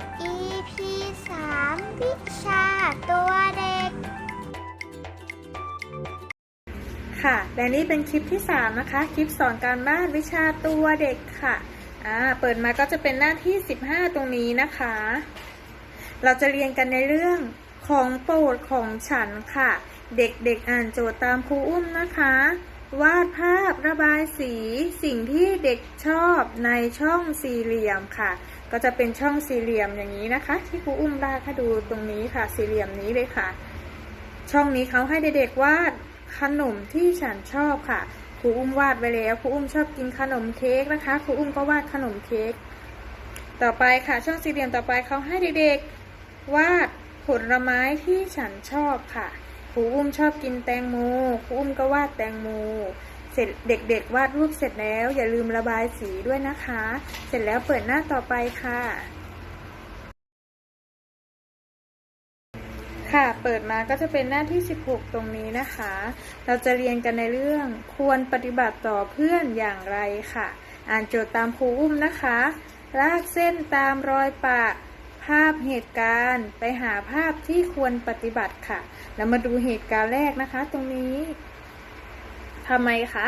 EP 3วิชาตัวเด็ก ค่ะ และนี่เป็นคลิปที่ 3 นะคะ คลิปสอนการบ้านวิชาตัวเด็กค่ะ อ่า เปิดมาก็จะเป็นหน้าที่ 15 ตรงนี้นะคะ เราจะเรียนกันในเรื่องของโปรดของฉันค่ะ เด็กๆอ่านโจทย์ตามครูอุ้มนะคะ วาดภาพระบายสีสิ่งที่เด็กชอบในช่องสี่เหลี่ยมค่ะ ก็จะเป็นช่องสี่เหลี่ยมอย่างนี้นะคะ ที่ครูอุ้มได้ค่ะดูตรงนี้ค่ะ สี่เหลี่ยมนี้เลยค่ะ ช่องนี้เขาให้เด็กๆวาดขนมที่ฉันชอบค่ะครูอุ้มวาดไว้แล้วครูอุ้มชอบกินขนมเค้กนะคะครูอุ้มก็วาดขนมเค้กต่อไปค่ะ ช่องสี่เหลี่ยมต่อไปเขาให้เด็กๆวาดผลไม้ที่ฉันชอบค่ะ รูอุ้มชอบกินแตงโมครูอุ้มก็วาดแตงโม เสร็จเด็กๆ วาดรูปเสร็จแล้ว อย่าลืมระบายสีด้วยนะคะ เสร็จแล้วเปิดหน้าต่อไปค่ะ ค่ะ เปิดมาก็จะเป็นหน้าที่ 16 ตรงนี้นะคะ เราจะเรียนกันในเรื่องควรปฏิบัติต่อเพื่อนอย่างไรค่ะ อ่านโจทย์ตามครูอุ้มนะคะ ลากเส้นตามรอยปะ ภาพเหตุการณ์ไปหาภาพที่ควรปฏิบัติค่ะ แล้วมาดูเหตุการณ์แรกนะคะ ตรงนี้ทำไมคะ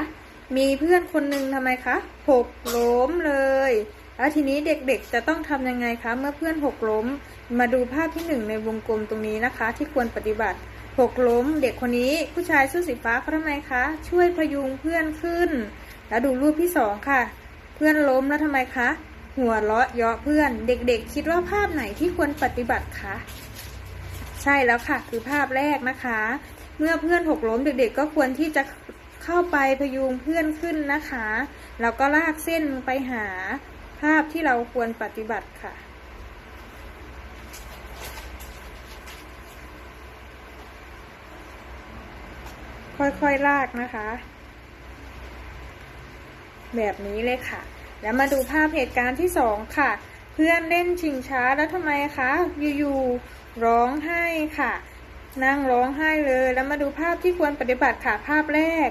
มีเพื่อนคนหนึ่งทำไมคะหกล้มเลย แล้วทีนี้เด็กๆจะต้องทำยังไงคะ เมื่อเพื่อนหกล้ม มาดูภาพที่หนึ่งในวงกลมตรงนี้นะคะ ที่ควรปฏิบัติหกล้ม เด็กคนนี้ผู้ชายเสื้อสีฟ้าเขาทำไมคะ ช่วยพยุงเพื่อนขึ้น แล้วดูรูปที่สองค่ะ เพื่อนล้มแล้วทำไมคะ หัวเราะเยาะเพื่อน เด็กๆ คิดว่าภาพไหนที่ควรปฏิบัติคะใช่แล้วค่ะ คือภาพแรกนะคะ เมื่อเพื่อนหกล้มเด็กๆ ก็ควรที่จะเข้าไปพยุงเพื่อนขึ้นนะคะแล้วก็ลากเส้นไปหาภาพที่เราควรปฏิบัติค่ะค่อยๆ ลากนะคะ แบบนี้เลยค่ะ แล้วมาดูภาพเหตุการณ์ที่สองค่ะ เพื่อนเล่นชิงช้าแล้วทำไมคะอยู่ๆร้องไห้ค่ะ นั่งร้องไห้เลย แล้วมาดูภาพที่ควรปฏิบัติค่ะภาพแรก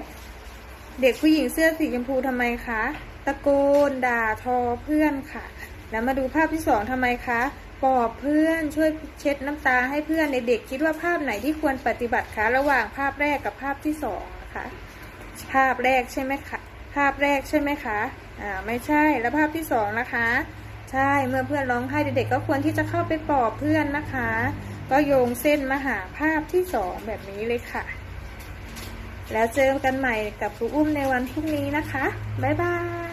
เด็กผู้หญิงเสื้อสีชมพูทำไมคะตะโกนด่าทอเพื่อนค่ะ แล้วมาดูภาพที่สองทำไมคะปลอบเพื่อนช่วยเช็ดน้ำตาให้เพื่อนในเด็กคิดว่าภาพไหนที่ควรปฏิบัติคะระหว่างภาพแรกกับภาพที่สองนะคะภาพแรกใช่ไหมคะ ภาพแรกใช่ไหมคะ อ่า ไม่ใช่ แล้วภาพที่สองนะคะ ใช่ เมื่อเพื่อนร้องไห้เด็กๆก็ควรที่จะเข้าไปปลอบเพื่อนนะคะ ก็โยงเส้นมาหาภาพที่สองแบบนี้เลยค่ะ แล้วเจอกันใหม่กับครูอุ้มในวันพรุ่งนี้นะคะ บ๊ายบาย